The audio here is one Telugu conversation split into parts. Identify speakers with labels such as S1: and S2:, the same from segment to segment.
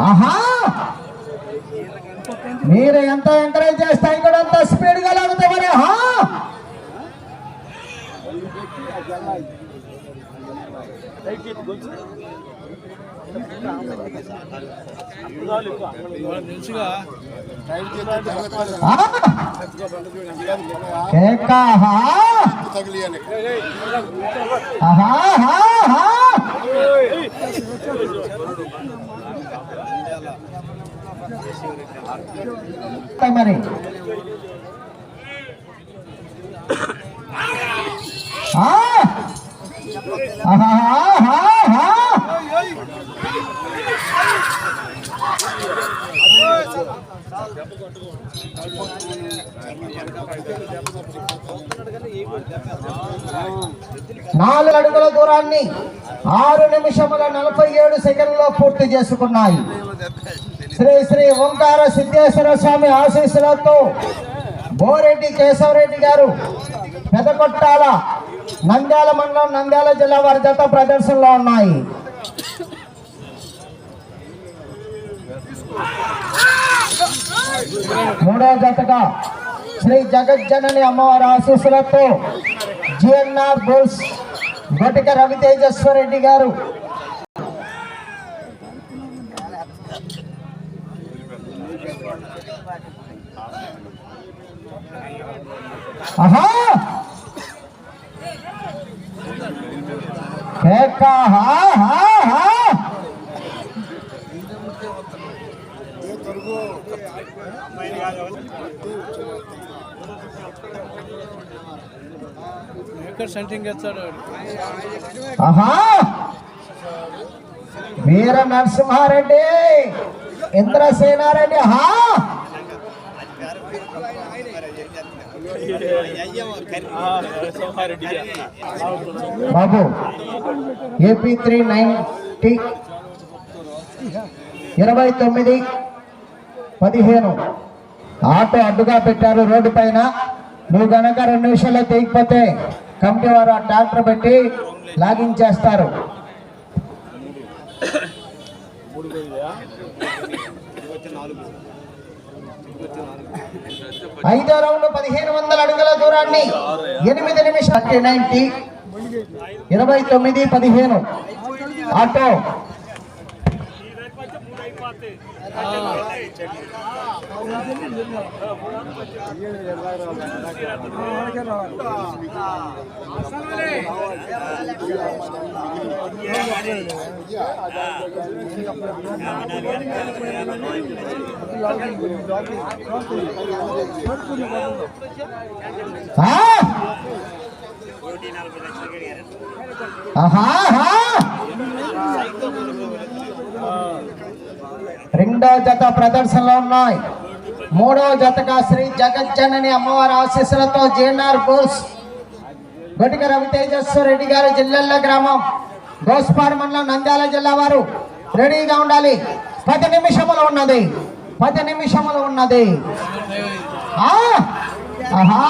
S1: ఆహా! మీరు ఎంత ఎంకరేజ్ చేస్తే ఇక్కడ అంత స్పీడ్గా లాగుతామని ఆహా ఆ? కేక, ఆహా ఆహా ఆహా, ఆహా. మరి ఆ! ఆహా, ఆహా, ఆహా. నాలుగు అడుగుల దూరాన్ని ఆరు నిమిషముల నలభై ఏడు సెకండ్లో పూర్తి చేసుకున్నాయి. శ్రీ శ్రీ ఓంకార సిద్ధేశ్వర స్వామి ఆశీస్సులతో బోరెడ్డి కేశవరెడ్డి గారు పెదకొట్టాల నంద్యాల మండలం నంద్యాల జిల్లా వారి జత ప్రదర్శనలో ఉన్నాయి. మూడో జతగా శ్రీ జగజ్జనని అమ్మవారి ఆశీస్సులతో జిఎన్ఆర్ బుల్స్ గొటిక రవితేజస్వరెడ్డి గారు. ఆహా కేక హా హా హా
S2: ఎక్కడ సెంటింగ్ వేస్తాడు
S1: ఆహా వీర నరసింహారెడ్డి ఇంద్రసేనారెడ్డి ఆహా. బాబు ఏపీ త్రీ నైన్టీ ఇరవై తొమ్మిది పదిహేను. ఆటో అడ్డుగా పెట్టారు రోడ్డు పైన. నువ్వు గనక రెండు నిమిషాల్లో తెగిపోతే కమిటీ వారు ఆ ట్రాక్టర్ పెట్టి లాగింగ్ చేస్తారు. ఐదో రౌండ్ పదిహేను వందల అడుగుల దూరాన్ని ఎనిమిది నిమిషాలు నైన్టీ ఇరవై తొమ్మిది పదిహేను. ఆటో. ఆహా ఆహా! రెండో జత ప్రదర్శనలో ఉన్నాయి. మూడో జతగా శ్రీ జగజ్జనని అమ్మవారి ఆశీస్సులతో జేఎన్ఆర్ బోస్ గొటిక రవి తేజస్వరెడ్డి గారు జిల్లెల్ల గ్రామం గోస్పాడు మండలం నంద్యాల జిల్లా వారు రెడీగా ఉండాలి. పది నిమిషములు ఉన్నది. పది నిమిషములు ఉన్నది. ఆ! ఆహా,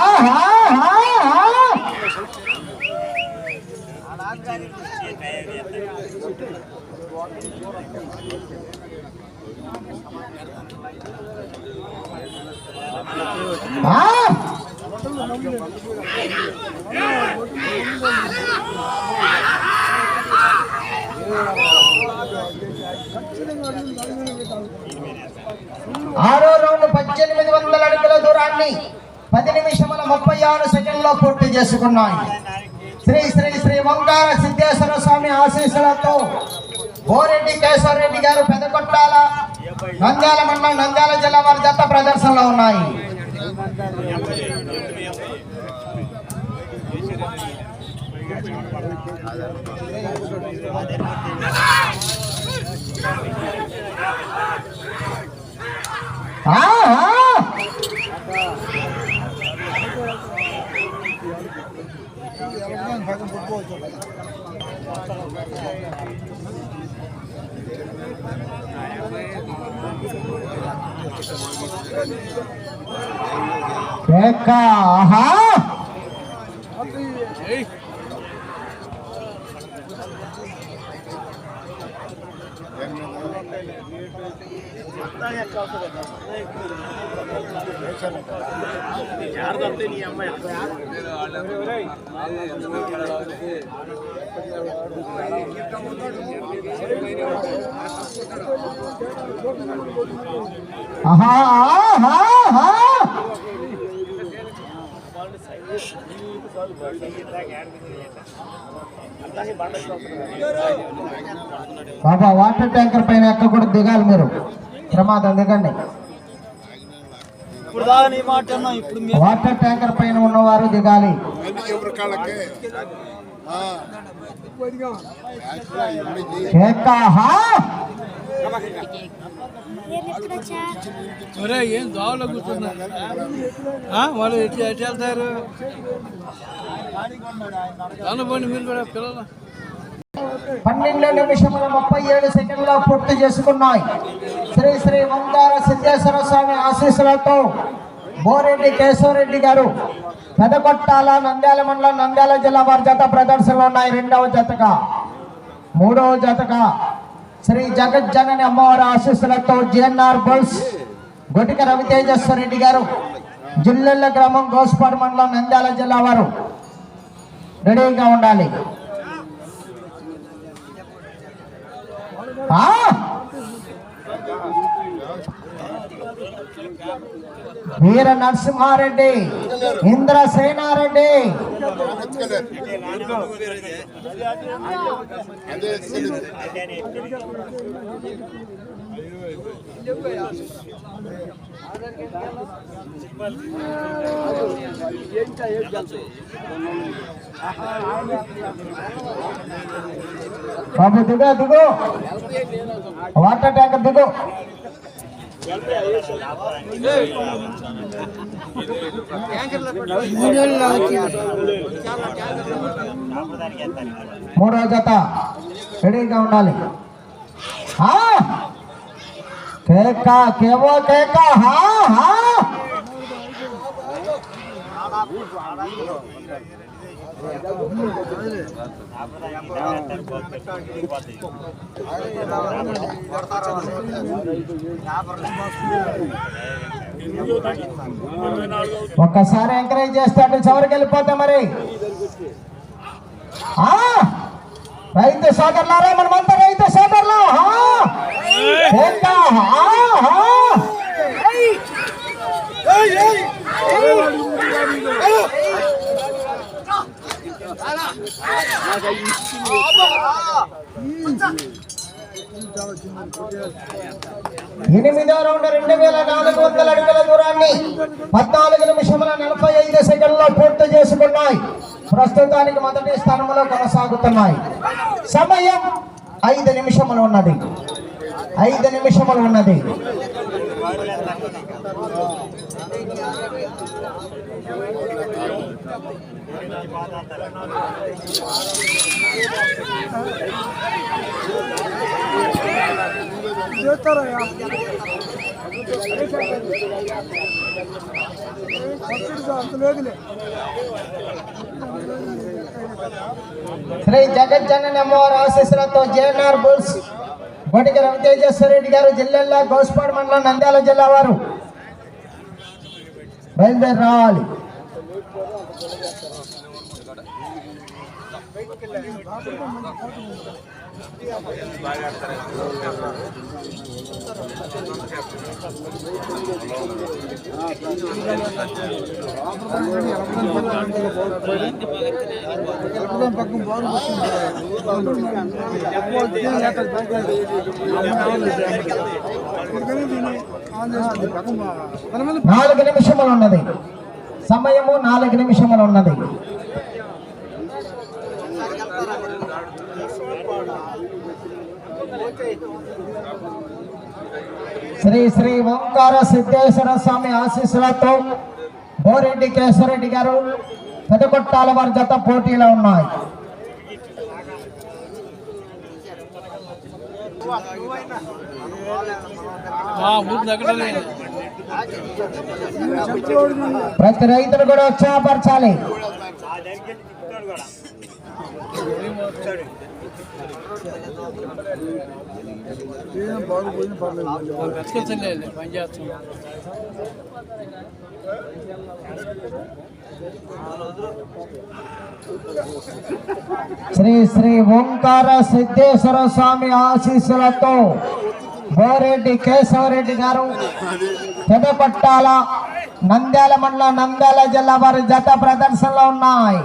S1: ఆరో రౌండ్ పద్దెనిమిది వందల అడుగుల దూరాన్ని పది నిమిషముల ముప్పై ఆరు సెకండ్లో పూర్తి చేసుకున్నాయి. శ్రీ శ్రీ శ్రీ ఓంకార సిద్ధేశ్వర స్వామి ఆశీస్సులతో బోరెడ్డి కేశవరెడ్డి గారు పెదకొట్టాల నంద్యాల మండలం నంద్యాల జిల్లా వారి జత ప్రదర్శనలో ఉన్నాయి. ఆ, ఆ. కేక ఆహా
S2: ఏయ్
S1: ఆహా ఆహా ఆహా. బాబా వాటర్ ట్యాంకర్ పైన ఎక్కకూడదు దిగాలి మీరు. ప్రమాదం దిగండి.
S3: ఇప్పుడు దాకా నీ మాట అన్నా ఇప్పుడు మీ
S1: వాటర్ ట్యాంకర్ పైన ఉన్నవారు దిగాలి.
S2: ఒరే ఏం దోవలో కూర్చున్నారు ఆ, వాళ్ళు ఎటు ఎటు వెళ్తారు? అనుకోండి మీరు కూడా పిల్లలు.
S1: పన్నెండు నిమిషముల ముప్పై ఏడు సెకండ్ల పూర్తి చేసుకున్నాయి. శ్రీ శ్రీ మందార సిద్ధేశ్వర స్వామి ఆశీస్సులతో బోరెడ్డి కేశవరెడ్డి గారు పెదకొట్టాల నంద్యాల మండలం నంద్యాల జిల్లా వారి జత ప్రదర్శనలో ఉన్నాయి. రెండవ జతగా మూడవ జతగా శ్రీ జగజ్జనని అమ్మవారి ఆశీస్సులతో జిఎన్ఆర్ బుల్స్ గొటిక రవితేజస్వర రెడ్డి గారు జిల్లెళ్ళ గ్రామం గోస్పాడు మండలం నంద్యాల జిల్లా వారు రెడీగా ఉండాలి. వీర నరసింహారెడ్డి ఇంద్రసేనారెడ్డి
S4: అదే తెలియదు.
S1: బాబు దిగు దిగు వాటర్ ట్యాంక్ దిగు మూడో జత. రెడీగా ఉండాలి. ఆ! కేక కేవో కేక హా హా! ఒక్కసారి ఎంకరేజ్ చేస్తాడు చివరికి వెళ్ళిపోతే మరి. రైతు సోదరులారా మనమంతా రైతు సోదరులు హా! కేక హా హా ఎనిమిదో రౌండ్ రెండు వేల నాలుగు వందల అడుగుల దూరాన్ని పద్నాలుగు నిమిషముల నలభై ఐదు సెకండ్లో పూర్తి చేసుకున్నాయి. ప్రస్తుతానికి మొదటి స్థానంలో కొనసాగుతున్నాయి. సమయం ఐదు నిమిషములు ఉన్నది. ఐదు నిమిషములు ఉన్నది. శ్రీ జగజ్జనని అమ్మవారి ఆశీస్సులతో జేఎన్ఆర్ బుల్స్ బొటిక రవితేజస్వర రెడ్డి గారు జిల్లాలో గోస్పాడు మండలం నంద్యాల జిల్లా వారు. బయలుదేరి రావాలి నాలుగు నిమిషములు ఉన్నది. సమయము నాలుగు నిమిషములు ఉన్నది. శ్రీ శ్రీ ఓంకార సిద్ధేశ్వర స్వామి ఆశీస్సులతో బోరెడ్డి కేశవరెడ్డి గారు పెదకొట్టాల వారి జత పోటీలో ఉన్నాయి.
S2: ఆ, ముందు తగ్గడం లేదు పని చేస్తున్నాం
S1: శ్రీ శ్రీ ఓంకార సిద్ధేశ్వర స్వామి ఆశీస్సులతో బోరెడ్డి కేశవరెడ్డి గారు పెదపట్టాల నంద్యాల మండల నంద్యాల జిల్లా వారి జత ప్రదర్శనలో ఉన్నాయి.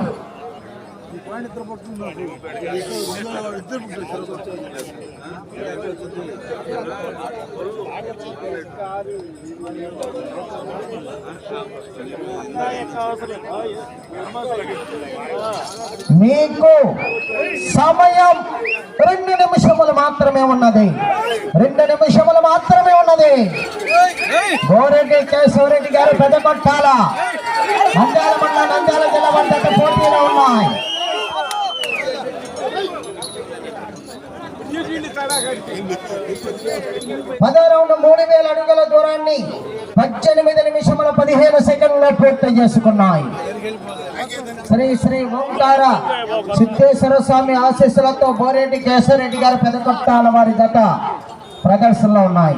S1: మీకు సమయం రెండు నిమిషములు మాత్రమే ఉన్నది. రెండు నిమిషములు మాత్రమే ఉన్నది. గోరెడ్డి కేశవరెడ్డి గారు పెదకొట్టాల నంద్యాల మండల నంద్యాల జిల్లా వంట పోటీలో ఉన్నాయి పదో మూడు వేల అడుగుల దూరాన్ని పద్దెనిమిది నిమిషముల పదిహేను సెకండ్లో పూర్తి చేసుకున్నాయి. శ్రీ శ్రీ ఓంకార సిద్ధేశ్వర స్వామి ఆశీస్సులతో బోరెడ్డి కేశవరెడ్డి గారు పెదకొట్టాల వారి గత ప్రదర్శనలో ఉన్నాయి.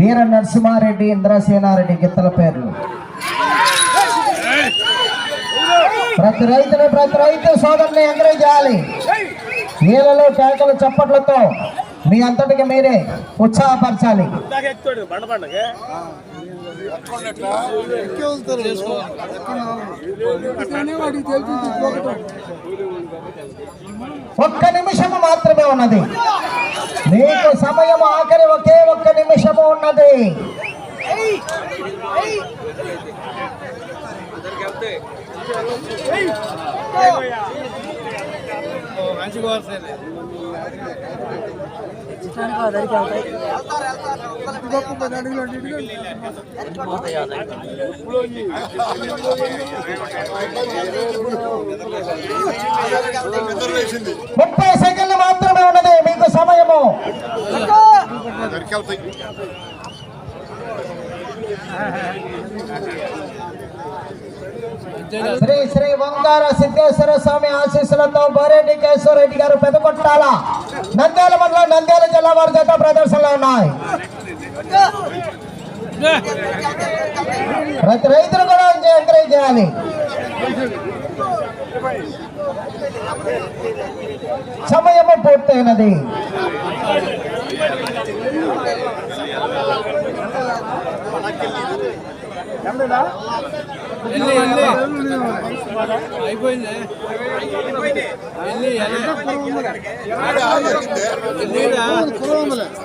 S1: వీర నరసింహారెడ్డి ఇంద్రసేనారెడ్డి గిత్తల పేర్లు. ప్రతి రైతుని ప్రతి రైతు సోదరుని ఎంకరేజ్ చేయాలి. నీళ్ళలో కేకలు చప్పట్లతో మీ అంతటికి మీరే ఉత్సాహపరచాలి. ఒక్క నిమిషము మాత్రమే ఉన్నది. మీకు సమయం ఆఖరి ఒకే ఒక్క నిమిషము ఉన్నది.
S2: మంచిగా వస్తుంది
S4: నిద్రలేసింది
S1: ముప్పై సెకండ్లు మాత్రమే ఉన్నది. మీకు సమయము. శ్రీ శ్రీ వంగార సిద్ధేశ్వర స్వామి ఆశీస్సులతో బారెడ్డి కేశవరెడ్డి గారు పెదకొట్టాల. నంద్యాల మండలం నంద్యాల జిల్లా వారి చేత ప్రదర్శనలో ఉన్నాయి. ప్రతి రైతులు కూడా ఎంకరేజ్ చేయాలి. సమయము పూర్తయినది.
S2: వెళ్ళి వెళ్ళి అయిపోయింది వెళ్ళి వెళ్ళిరా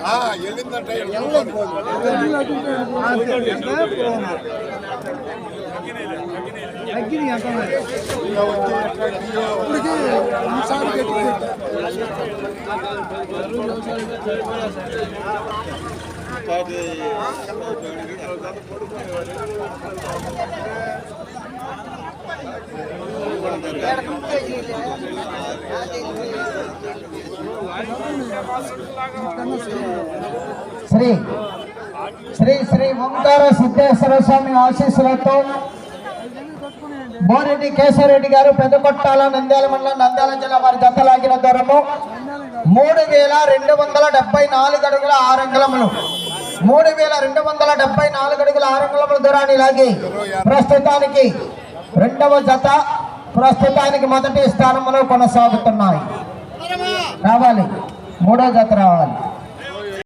S4: ఆ, వెళ్ళిందంటే
S1: శ్రీ శ్రీ శ్రీ ఓంకార సిద్ధేశ్వర స్వామి ఆశీస్సులతో బోరెడ్డి కేశవరెడ్డి గారు పెద్దకొట్టాల నంద్యాల మండలం నంద్యాల జిల్లా వారి జతలాగిన దూరము మూడు వేల రెండు వందల డెబ్బై నాలుగు అడుగుల ఆరు అంగుళములు. మూడు వేల రెండు వందల డెబ్బై నాలుగు అడుగుల ఆరు అంగుళముల దూరాన్ని లాగి ప్రస్తుతానికి రెండవ జత ప్రస్తుతానికి మొదటి స్థానంలో కొనసాగుతున్నాయి. రావాలి. మూడో జత రావాలి.